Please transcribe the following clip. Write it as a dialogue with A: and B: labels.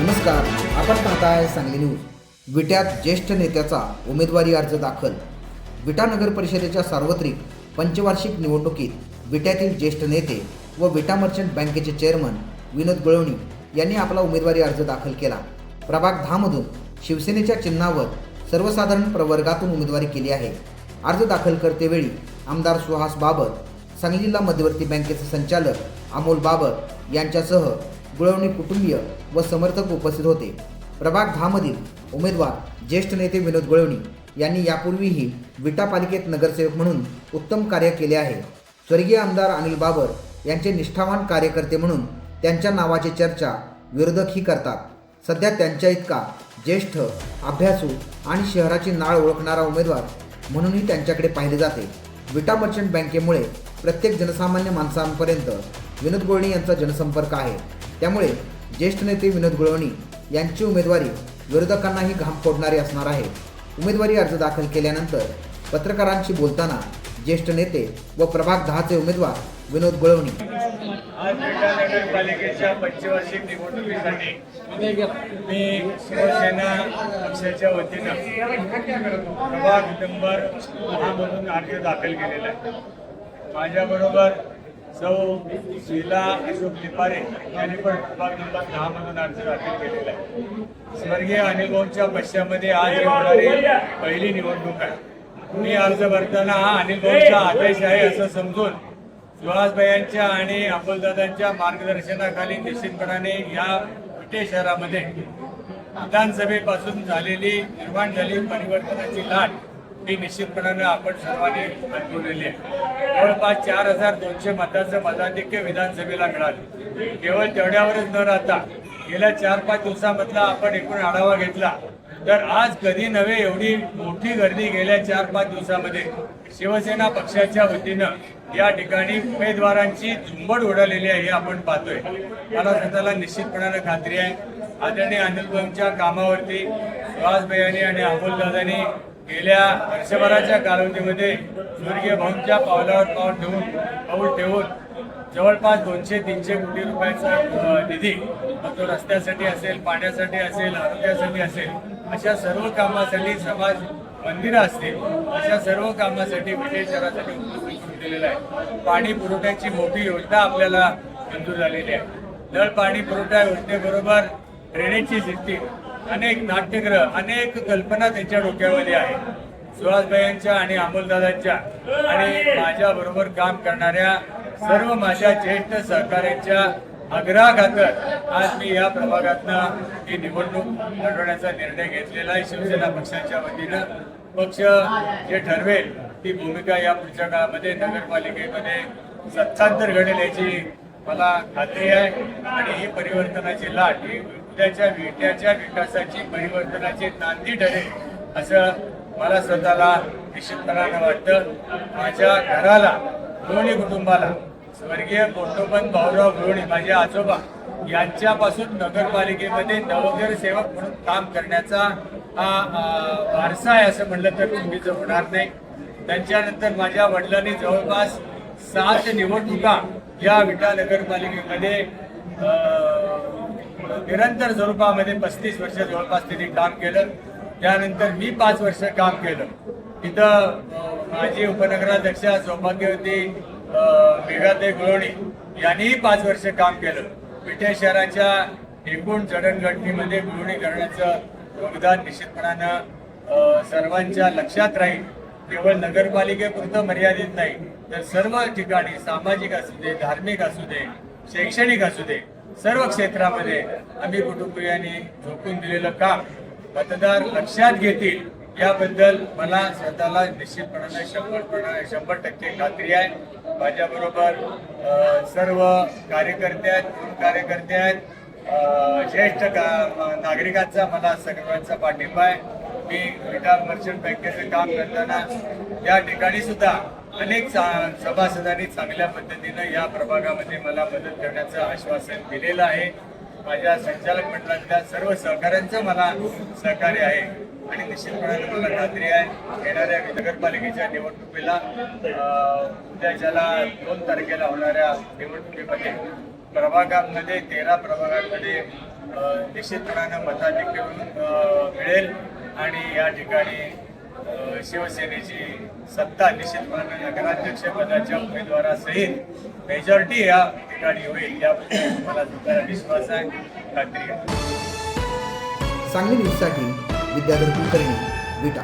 A: नमस्कार आपण पाहताय सांगली न्यूज. विट्यात ज्येष्ठ नेत्याचा उमेदवारी अर्ज दाखल. विटा नगर परिषदेच्या सार्वत्रिक पंचवार्षिक निवडणुकीत विट्यातील ज्येष्ठ नेते व विटा मर्चंट बँकेचे चेअरमन विनोद गळवणी यांनी आपला उमेदवारी अर्ज दाखल केला. प्रभाग दहामधून शिवसेनेच्या चिन्हावर सर्वसाधारण प्रवर्गातून उमेदवारी केली आहे. अर्ज दाखल करतेवेळी आमदार सुहास बाबत सांगली जिल्हा मध्यवर्ती बँकेचे संचालक अमोल बाबत यांच्यासह गुळवणी कुटुंबीय व समर्थक उपस्थित होते. प्रभाग दहामधील उमेदवार ज्येष्ठ नेते विनोद गुळवणी यांनी यापूर्वीही विटा पालिकेत नगरसेवक म्हणून उत्तम कार्य केले आहे. स्वर्गीय आमदार अनिल बाबर यांचे निष्ठावान कार्यकर्ते म्हणून त्यांच्या नावाची चर्चा विरोधकही करतात. सध्या त्यांच्या इतका ज्येष्ठ अभ्यासू आणि शहराची नाळ ओळखणारा उमेदवार म्हणूनही त्यांच्याकडे पाहिले जाते. विटा मर्चंट बँकेमुळे प्रत्येक जनसामान्य माणसांपर्यंत विनोद गोळणी यांचा जनसंपर्क आहे. त्यामुळे ज्येष्ठ नेते विनोद गुळवणी यांची उमेदवारी विरोधकांनाही घाम फोडणारी असणार आहे. उमेदवारी अर्ज दाखल केल्यानंतर पत्रकारांशी बोलताना ज्येष्ठ नेते व प्रभाग दहाचे उमेदवार विनोद गुळवणी.
B: आज नगरपालिकेच्या पंचवार्षिक निवडणुकीसाठी मी शिवसेना पक्षाच्या वतीनं प्रभाग नंबर दहामधून अर्ज दाखल केलेला आहे. माझ्याबरोबर सौ शीला अशोक लिपारे यांनी पण विभाग नंबर दहामधून अर्ज दाखल केलेला आहे. स्वर्गीय अनिल भाऊंच्या पश्चामध्ये आज होणारी पहिली निवडणूक आहे. मी अर्ज भरताना हा अनिल भाऊंचा आदेश आहे असं समजून सुहासभाईंच्या आणि अमोलदादांच्या मार्गदर्शनाखाली निश्चितपणाने या विटे शहरामध्ये विधानसभेपासून झालेली निर्माण झालेली परिवर्तनाची लाट ती निश्चितपणाने आपण सर्वांनी अनुभवलेली आहे. जवळपास चार हजार दोनशे मताचं मताधिक्य विधानसभेला मिळालं. केवळ तेवढ्यावरच न राहता गेल्या चार पाच दिवसामधला आपण एकूण आढावा घेतला. तर आज कधी नव्हे एवढी मोठी गर्दी गेल्या चार पाच दिवसामध्ये. शिवसेना पक्षाच्या वतीनं या ठिकाणी उमेदवारांची झुंबड उडालेली आहे हे आपण पाहतोय. मला स्वतःला निश्चितपणानं खात्री आहे. आदरणीय अनिल कामावरती सुहासभाईंनी आणि अमोलदादांनी गेल्या वर्षभराच्या कालावधीमध्ये स्वर्गीय भाऊंच्या पावलावर पाऊल ठेवून पाऊल ठेवून जवळपास दोनशे तीनशे कोटी रुपयाचा निधी मग तो रस्त्यासाठी असेल पाण्यासाठी असेल आरोग्यासाठी असेल अशा सर्व कामासाठी समाज मंदिरं असतील अशा सर्व कामासाठी विजय शहरासाठी उपलब्ध करून दिलेला आहे. पाणी पुरवठ्याची मोठी योजना आपल्याला मंजूर झालेली आहे. नळ पाणी पुरवठा योजनेबरोबर ड्रेनेजची सिस्टीम अनेक नाट्यग्रह अनेक कल्पना त्यांच्या डोक्यामध्ये आहे सुहासबाईंच्या आणि अमोलदादांच्या. आणि माझ्या बरोबर काम करणाऱ्या सर्व माझ्या ज्येष्ठ सहकाऱ्यांच्या आग्रहाखातर आज मी या प्रभागातनं ही निवडणूक लढवण्याचा निर्णय घेतलेला आहे. शिवसेना पक्षाच्या वतीनं. पक्ष जे ठरवेल ती भूमिका या पुढच्या काळामध्ये नगरपालिकेमध्ये सत्तांतर घडेल याची मला खात्री आहे. आणि ही परिवर्तनाची लाट ही सध्याच्या विट्याच्या विकासाची परिवर्तनाची नांदी ठरेल असं मला स्वतःला निश्चितपणानं वाटतं. माझ्या घराला दोन्ही कुटुंबाला स्वर्गीय कोटोबन भाऊराव गृहिणी माझे आजोबा यांच्यापासून नगरपालिकेमध्ये नवघर सेवक म्हणून काम करण्याचा हा वारसा आहे असं म्हणलं तर चुकीचं होणार नाही. त्यांच्यानंतर माझ्या वडिलांनी जवळपास सात निवडणुका या विटा नगरपालिकेमध्ये निरंतर स्वरूपामध्ये पस्तीस वर्ष जवळपास त्यांनी काम केलं. त्यानंतर मी पाच वर्ष काम केलं. तिथं माझी उपनगराध्यक्षा सौभाग्यवती मेघाते गुळवणी यांनीही पाच वर्ष काम केलं. विठे शहराच्या एकूण जडणघडणीमध्ये गुळवणी करण्याचं योगदान निश्चितपणानं सर्वांच्या लक्षात राहील. केवळ नगरपालिकेपुरतं मर्यादित नाही तर सर्व ठिकाणी सामाजिक असू दे धार्मिक असू दे शैक्षणिक असू दे सर्व क्षेत्रामध्ये आम्ही कुटुंबियांनी झोकून दिलेलं काम मतदार लक्षात घेतील याबद्दल मला स्वतःला निश्चितपणाने शंभरपणा शंभर टक्के खात्री आहे. माझ्याबरोबर सर्व कार्यकर्ते आहेत तरुण कार्यकर्ते आहेत. ज्येष्ठ का नागरिकांचा मला सगळ्यांचा पाठिंबा आहे. मी विटा मर्चंट बँकेचं काम करताना या ठिकाणी सुद्धा अनेक सभासदांनी चांगल्या पद्धतीनं या प्रभागामध्ये मला मदत करण्याचं आश्वासन दिलेलं आहे. माझ्या संचालक मंडळातल्या सर्व सहकाऱ्यांचं मला सहकार्य आहे. आणि निश्चितपणाने मला खात्री आहे येणाऱ्या नगरपालिकेच्या निवडणुकीला उद्या ज्याला दोन तारखेला होणाऱ्या निवडणुकीमध्ये प्रभागांमध्ये तेरा प्रभागांमध्ये निश्चितपणानं मताधिक्य मिळेल. आणि या ठिकाणी शिवसेनेची सत्ता निश्चितपणे नगराध्यक्षपदाच्या उमेदवारासहित मेजॉरिटी या ठिकाणी होईल याबद्दल मला सुद्धा विश्वास आहे खात्री आहे.
A: सांगली न्यूजसाठी विद्याधर कुलकर्णी विटा.